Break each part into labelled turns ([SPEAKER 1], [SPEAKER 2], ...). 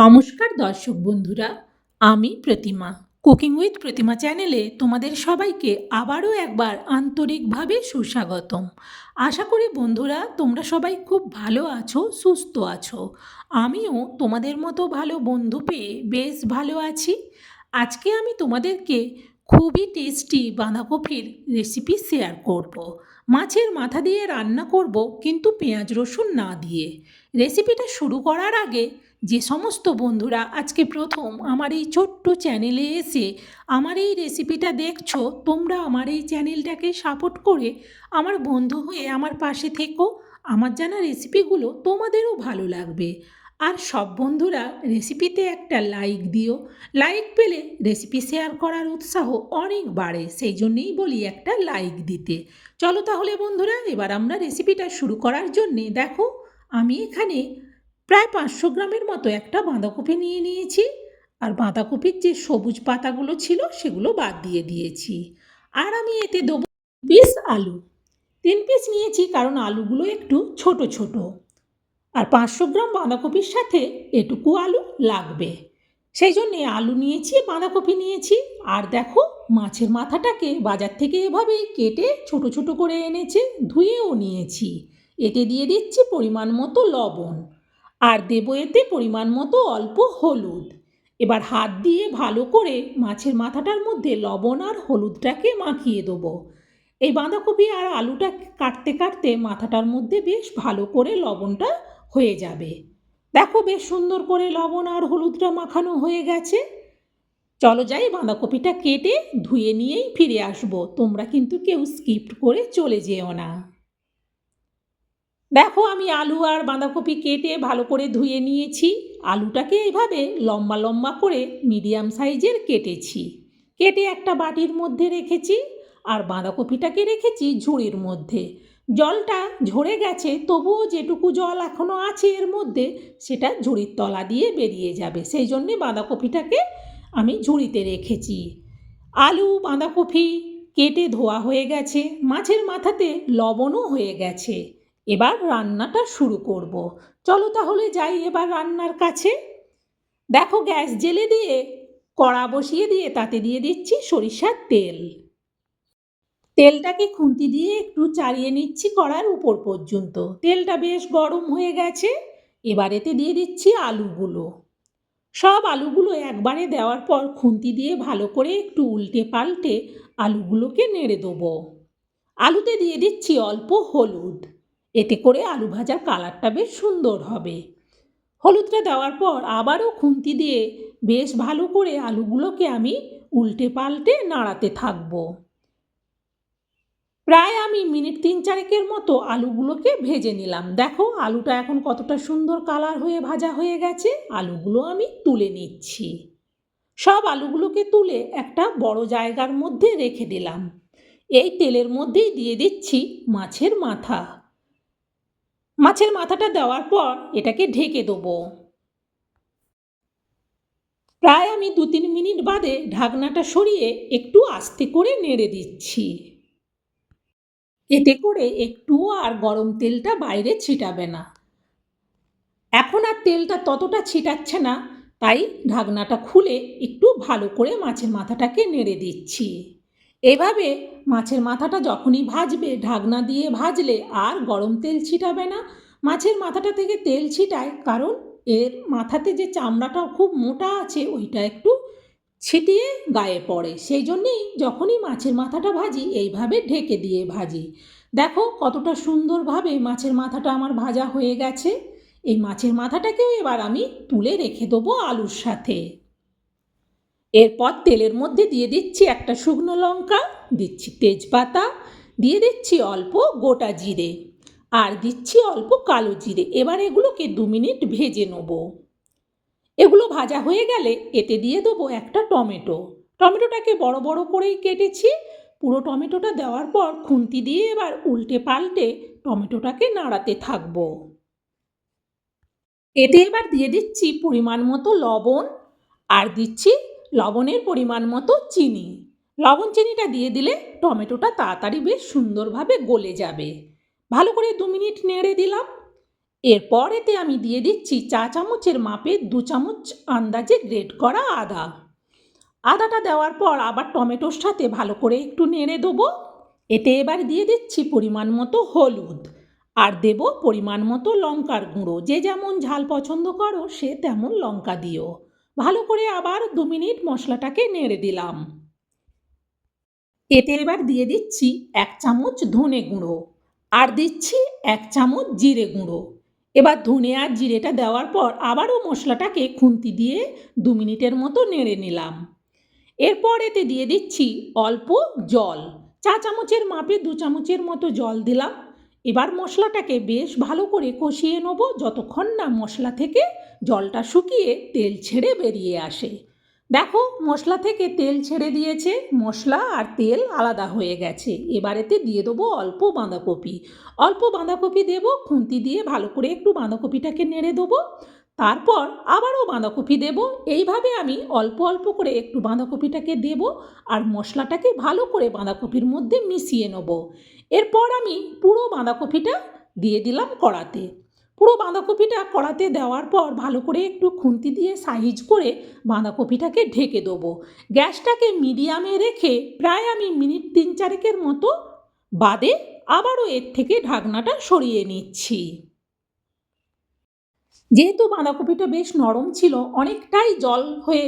[SPEAKER 1] নমস্কার দর্শক বন্ধুরা, আমি প্রতিমা। কুকিং উইথ প্রতিমা চ্যানেলে তোমাদের সবাইকে আবারও একবার আন্তরিকভাবে সুস্বাগতম। আশা করি বন্ধুরা, তোমরা সবাই খুব ভালো আছো, সুস্থ আছো। আমিও তোমাদের মতো ভালো বন্ধু পেয়ে বেশ ভালো আছি। আজকে আমি তোমাদেরকে খুবই টেস্টি বাঁধাকপির রেসিপি শেয়ার করব। মাছের মাথা দিয়ে রান্না করব, কিন্তু পেঁয়াজ রসুন না দিয়ে। রেসিপিটা শুরু করার আগে যে সমস্ত বন্ধুরা আজকে প্রথম আমার এই ছোট্ট চ্যানেলে এসে আমার এই রেসিপিটা দেখছ, তোমরা আমার এই চ্যানেলটাকে সাপোর্ট করে আমার বন্ধু হয়ে আমার পাশে থেকো। আমার জানা রেসিপিগুলো তোমাদেরও ভালো লাগবে। আর সব বন্ধুরা রেসিপিতে একটা লাইক দিও। লাইক পেলে রেসিপি শেয়ার করার উৎসাহ অনেক বাড়ে, সেই জন্যেই বলি একটা লাইক দিতে। চলো তাহলে বন্ধুরা, এবার আমরা রেসিপিটা শুরু করার জন্যে দেখো, আমি এখানে প্রায় পাঁচশো গ্রামের মতো একটা বাঁধাকপি নিয়ে নিয়েছি। আর বাঁধাকপির যে সবুজ পাতাগুলো ছিল সেগুলো বাদ দিয়ে দিয়েছি। আর আমি এতে দেবো পিস আলু। তিন পিস নিয়েছি কারণ আলুগুলো একটু ছোট ছোট। আর পাঁচশো গ্রাম বাঁধাকপির সাথে এটুকু আলু লাগবে। সেই জন্যে আলু নিয়েছি, বাঁধাকপি নিয়েছি। আর দেখো, মাছের মাথাটাকে বাজার থেকে এভাবেই কেটে ছোট ছোট করে এনেছে, ধুয়েও নিয়েছি। এতে দিয়ে দিচ্ছি পরিমাণ মতো লবণ। আর দেবো এতে পরিমাণ মতো অল্প হলুদ। এবার হাত দিয়ে ভালো করে মাছের মাথাটার মধ্যে লবণ আর হলুদটাকে মাখিয়ে দেবো। এই বাঁধাকপি আর আলুটা কাটতে কাটতে মাথাটার মধ্যে বেশ ভালো করে লবণটা হয়ে যাবে। দেখো বেশ সুন্দর করে লবণ আর হলুদটা মাখানো হয়ে গেছে। চলো যাই বাঁধাকপিটা কেটে ধুয়ে নিয়েই ফিরে আসব। তোমরা কিন্তু কেউ স্কিপ করে চলে যেও না। দেখো, আমি আলু আর বাঁধাকপি কেটে ভালো করে ধুয়ে নিয়েছি। আলুটাকে এইভাবে লম্বা লম্বা করে মিডিয়াম সাইজের কেটেছি। কেটে একটা বাটির মধ্যে রেখেছি আর বাঁধাকপিটাকে রেখেছি ঝুড়ির মধ্যে। জলটা ঝরে গেছে, তবুও যেটুকু জল এখনও আছে এর মধ্যে সেটা ঝুড়ির তলা দিয়ে বেরিয়ে যাবে। সেই জন্যে বাঁধাকপিটাকে আমি ঝুড়িতে রেখেছি। আলু, বাঁধাকপি কেটে ধোয়া হয়ে গেছে। মাছের মাথাতে লবণও হয়ে গেছে। এবার রান্নাটা শুরু করব। চলো তাহলে যাই এবার রান্নার কাছে। দেখো গ্যাস জেলে দিয়ে, কড়া বসিয়ে দিয়ে তাতে দিয়ে দিচ্ছি সরিষার তেল। তেলটাকে খুন্তি দিয়ে একটু চালিয়ে নিচ্ছি কড়ার উপর পর্যন্ত। তেলটা বেশ গরম হয়ে গেছে, এবার এতে দিয়ে দিচ্ছি আলুগুলো। সব আলুগুলো একবারে দেওয়ার পর খুন্তি দিয়ে ভালো করে একটু উল্টে পাল্টে আলুগুলোকে নেড়ে দেবো। আলুতে দিয়ে দিচ্ছি অল্প হলুদ। এতে করে আলু ভাজার কালারটা বেশ সুন্দর হবে। হলুদটা দেওয়ার পর আবারও খুন্তি দিয়ে বেশ ভালো করে আলুগুলোকে আমি উল্টে পাল্টে নাড়াতে থাকব। প্রায় আমি মিনিট তিন চারেকের মতো আলুগুলোকে ভেজে নিলাম। দেখো, আলুটা এখন কতটা সুন্দর কালার হয়ে ভাজা হয়ে গেছে। আলুগুলো আমি তুলে নিচ্ছি। সব আলুগুলোকে তুলে একটা বড় জায়গার মধ্যে রেখে দিলাম। এই তেলের মধ্যেই দিয়ে দিচ্ছি মাছের মাথা। মাছের মাথাটা দেওয়ার পর এটাকে ঢেকে দেবো। প্রায় আমি দু তিন মিনিট বাদে ঢাকনাটা সরিয়ে একটু আস্তে করে নেড়ে দিচ্ছি। এতে করে একটুও আর গরম তেলটা বাইরে ছিটাবে না। এখন আর তেলটা ততটা ছিটাচ্ছে না, তাই ঢাকনাটা খুলে একটু ভালো করে মাছের মাথাটাকে নেড়ে দিচ্ছি। এভাবে মাছের মাথাটা যখনই ভাজবে, ঢাকনা দিয়ে ভাজলে আর গরম তেল ছিটাবে না। মাছের মাথাটা থেকে তেল ছিটায় কারণ এর মাথাতে যে চামড়াটা খুব মোটা আছে, ওইটা একটু ছিটিয়ে গায়ে পড়ে। সেই জন্যেই যখনই মাছের মাথাটা ভাজি, এইভাবে ঢেকে দিয়ে ভাজি। দেখো কতটা সুন্দরভাবে মাছের মাথাটা আমার ভাজা হয়ে গেছে। এই মাছের মাথাটাকেও এবার আমি তুলে রেখে দেবো আলুর সাথে। এরপর তেলের মধ্যে দিয়ে দিচ্ছি একটা শুকনো লঙ্কা, দিচ্ছি তেজপাতা, দিয়ে দিচ্ছি অল্প গোটা জিরে আর দিচ্ছি অল্প কালো জিরে। এবার এগুলোকে দু মিনিট ভেজে নেব। এগুলো ভাজা হয়ে গেলে এতে দিয়ে দেবো একটা টমেটো। টমেটোটাকে বড় বড় করেই কেটেছি। পুরো টমেটোটা দেওয়ার পর খুন্তি দিয়ে এবার উল্টে পাল্টে টমেটোটাকে নাড়াতে থাকব। এতে এবার দিয়ে দিচ্ছি পরিমাণ মতো লবণ আর দিচ্ছি লবণের পরিমাণ মতো চিনি। লবণ চিনিটা দিয়ে দিলে টমেটোটা তাড়াতাড়ি বেশ সুন্দরভাবে গলে যাবে। ভালো করে দু মিনিট নেড়ে দিলাম। এরপর এতে আমি দিয়ে দিচ্ছি চা চামচের মাপে দু চামচ আন্দাজে গ্রেট করা আদা। আদাটা দেওয়ার পর আবার টমেটোর সাথে ভালো করে একটু নেড়ে দেবো। এতে এবার দিয়ে দিচ্ছি পরিমাণ মতো হলুদ। আর দেব পরিমাণ মতো লঙ্কার গুঁড়ো। যে যেমন ঝাল পছন্দ করো সে তেমন লঙ্কা দিও। ভালো করে আবার দু মিনিট মশলাটাকে নেড়ে দিলাম। এতে এবার দিয়ে দিচ্ছি এক চামচ ধনে গুঁড়ো আর দিচ্ছি এক চামচ জিরে গুঁড়ো। এবার ধনে আর জিরেটা দেওয়ার পর আবারও মশলাটাকে খুন্তি দিয়ে দু মিনিটের মতো নেড়ে নিলাম। এরপর এতে দিয়ে দিচ্ছি অল্প জল। চা চামচের মাপে দু চামচের মতো জল দিলাম। এবার মশলাটাকে বেশ ভালো করে কষিয়ে নেব যতক্ষণ না মশলা থেকে জলটা শুকিয়ে তেল ছেড়ে বেরিয়ে আসে। দেখো, মশলা থেকে তেল ছেড়ে দিয়েছে, মশলা আর তেল আলাদা হয়ে গেছে। এবারেতে দিয়ে দেবো অল্প বাঁধাকপি। অল্প বাঁধাকপি দেবো, খুন্তি দিয়ে ভালো করে একটু বাঁধাকপিটাকে নেড়ে দেবো। তারপর আবারও বাঁধাকপি দেব। এইভাবে আমি অল্প অল্প করে একটু বাঁধাকপিটাকে দেব আর মশলাটাকে ভালো করে বাঁধাকপির মধ্যে মিশিয়ে নেব। এরপর আমি পুরো বাঁধাকপিটা দিয়ে দিলাম কড়াতে। পুরো বাঁধাকপিটা কড়াতে দেওয়ার পর ভালো করে একটু খুন্তি দিয়ে সাইজ করে বাঁধাকপিটাকে ঢেকে দেবো। গ্যাসটাকে মিডিয়ামে রেখে প্রায় আমি মিনিট তিন চারেকের মতো বাদে আবারও এর থেকে ঢাকনাটা সরিয়ে নিচ্ছি। যেহেতু বাঁধাকপিটা বেশ নরম ছিল, অনেকটাই জল হয়ে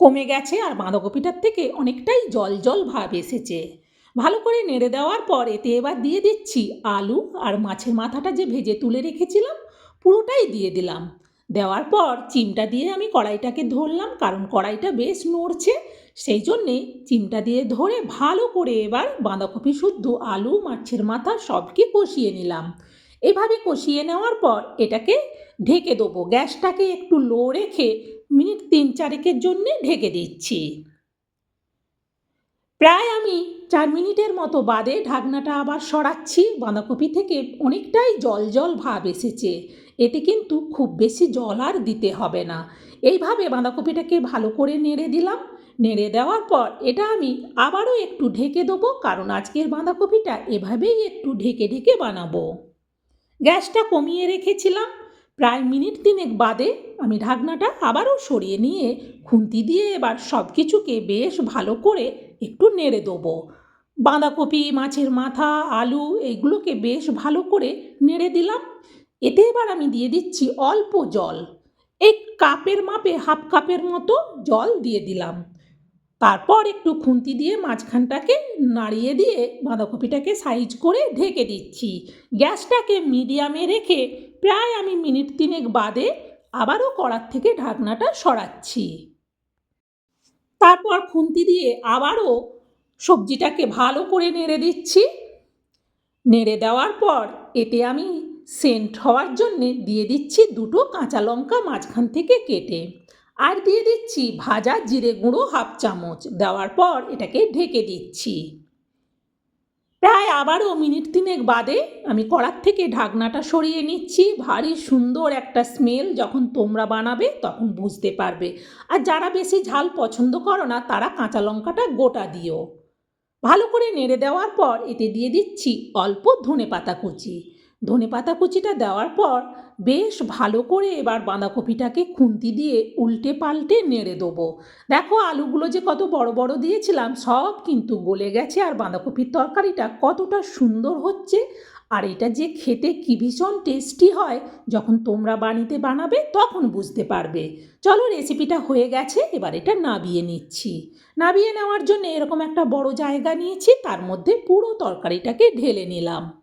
[SPEAKER 1] কমে গেছে আর বাঁধাকপিটার থেকে অনেকটাই জল জল ভাব এসেছে। ভালো করে নেড়ে দেওয়ার পর এতে এবার দিয়ে দিচ্ছি আলু আর মাছের মাথাটা যে ভেজে তুলে রেখেছিলাম, পুরোটাই দিয়ে দিলাম। দেওয়ার পর চিমটা দিয়ে আমি কড়াইটাকে ধরলাম, কারণ কড়াইটা বেশ নড়ছে, সেই জন্যে চিমটা দিয়ে ধরে ভালো করে এবার বাঁধাকপি শুদ্ধ আলু, মাছের মাথা সবকে কষিয়ে নিলাম। এভাবে কষিয়ে নেওয়ার পর এটাকে ঢেকে দেবো। গ্যাসটাকে একটু লো রেখে মিনিট তিন চারেকের জন্যে ঢেকে দিচ্ছি। প্রায় আমি চার মিনিটের মতো বাদে ঢাকনাটা আবার সরাচ্ছি। বাঁধাকপি থেকে অনেকটাই জল জল ভাব এসেছে। এতে কিন্তু খুব বেশি জল আর দিতে হবে না। এইভাবে বাঁধাকপিটাকে ভালো করে নেড়ে দিলাম। নেড়ে দেওয়ার পর এটা আমি আবারও একটু ঢেকে দেবো, কারণ আজকের বাঁধাকপিটা এভাবেই একটু ঢেকে ঢেকে বানাবো। গ্যাসটা কমিয়ে রেখেছিলাম। প্রায় মিনিট তিনেক বাদে আমি ঢাকনাটা আবারও সরিয়ে নিয়ে খুন্তি দিয়ে এবার সব কিছুকে বেশ ভালো করে একটু নেড়ে দেবো। বাঁধাকপি, মাছের মাথা, আলু এইগুলোকে বেশ ভালো করে নেড়ে দিলাম। এতে এবার আমি দিয়ে দিচ্ছি অল্প জল। এই কাপের মাপে হাফ কাপের মতো জল দিয়ে দিলাম। তারপর একটু খুন্তি দিয়ে মাঝখানটাকে নাড়িয়ে দিয়ে বাঁধাকপিটাকে সাইজ করে ঢেকে দিচ্ছি। গ্যাসটাকে মিডিয়ামে রেখে প্রায় আমি মিনিট তিনেক বাদে আবারও কড়ার থেকে ঢাকনাটা সরাচ্ছি। তারপর খুন্তি দিয়ে আবারও সবজিটাকে ভালো করে নেড়ে দিচ্ছি। নেড়ে দেওয়ার পর এতে আমি সেন্ট হওয়ার জন্যে দিয়ে দিচ্ছি দুটো কাঁচা লঙ্কা মাঝখান থেকে কেটে আর দিয়ে দিচ্ছি ভাজা জিরে গুঁড়ো হাফ চামচ। দেওয়ার পর এটাকে ঢেকে দিচ্ছি। প্রায় আবারও মিনিট তিনেক বাদে আমি কড়ার থেকে ঢাকনাটা সরিয়ে নিচ্ছি। ভারী সুন্দর একটা স্মেল যখন তোমরা বানাবে তখন বুঝতে পারবে। আর যারা বেশি ঝাল পছন্দ করো না, তারা কাঁচা লঙ্কাটা গোটা দিও। ভালো করে নেড়ে দেওয়ার পর এতে দিয়ে দিচ্ছি অল্প ধনে পাতা কুচি। ধনে পাতা কুচিটা দেওয়ার পর বেশ ভালো করে এবার বাঁধাকপিটাকে খুন্তি দিয়ে উল্টে পাল্টে নেড়ে দেবো। দেখো আলুগুলো যে কত বড় বড় দিয়েছিলাম, সব কিন্তু গলে গেছে আর বাঁধাকপির তরকারিটা কতটা সুন্দর হচ্ছে। আর এটা যে খেতে কী ভীষণ টেস্টি হয়, যখন তোমরা বাড়িতে বানাবে তখন বুঝতে পারবে। চলো রেসিপিটা হয়ে গেছে, এবার এটা নাবিয়ে নিচ্ছি। নাবিয়ে নেওয়ার জন্য এরকম একটা বড় জায়গা নিয়েছি, তার মধ্যে পুরো তরকারিটাকে ঢেলে নিলাম।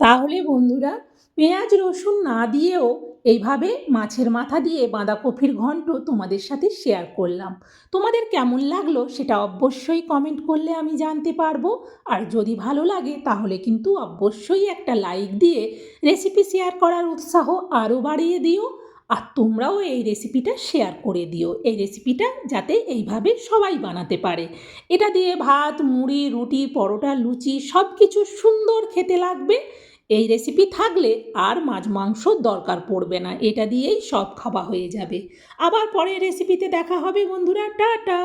[SPEAKER 1] তাহলে বন্ধুরা, পেঁয়াজ, রসুন না দিয়েও এইভাবে মাছের মাথা দিয়ে বাঁধাকপির ঘন্ট তোমাদের সাথে শেয়ার করলাম। তোমাদের কেমন লাগল সেটা অবশ্যই কমেন্ট করলে আমি জানতে পারব। আর যদি ভালো লাগে তাহলে কিন্তু অবশ্যই একটা লাইক দিয়ে রেসিপি শেয়ার করার উৎসাহ আরও বাড়িয়ে দিও। আর তোমরাও এই রেসিপিটা শেয়ার করে দিও। এই রেসিপিটা যাতে এইভাবে সবাই বানাতে পারে। এটা দিয়ে ভাত, মুড়ি, রুটি, পরোটা, লুচি সব কিছু সুন্দর খেতে লাগবে। এই রেসিপি থাকলে আর মাছ মাংসর দরকার পড়বে না। এটা দিয়েই সব খাওয়া হয়ে যাবে। আবার পরের রেসিপিতে দেখা হবে বন্ধুরা। টাটা!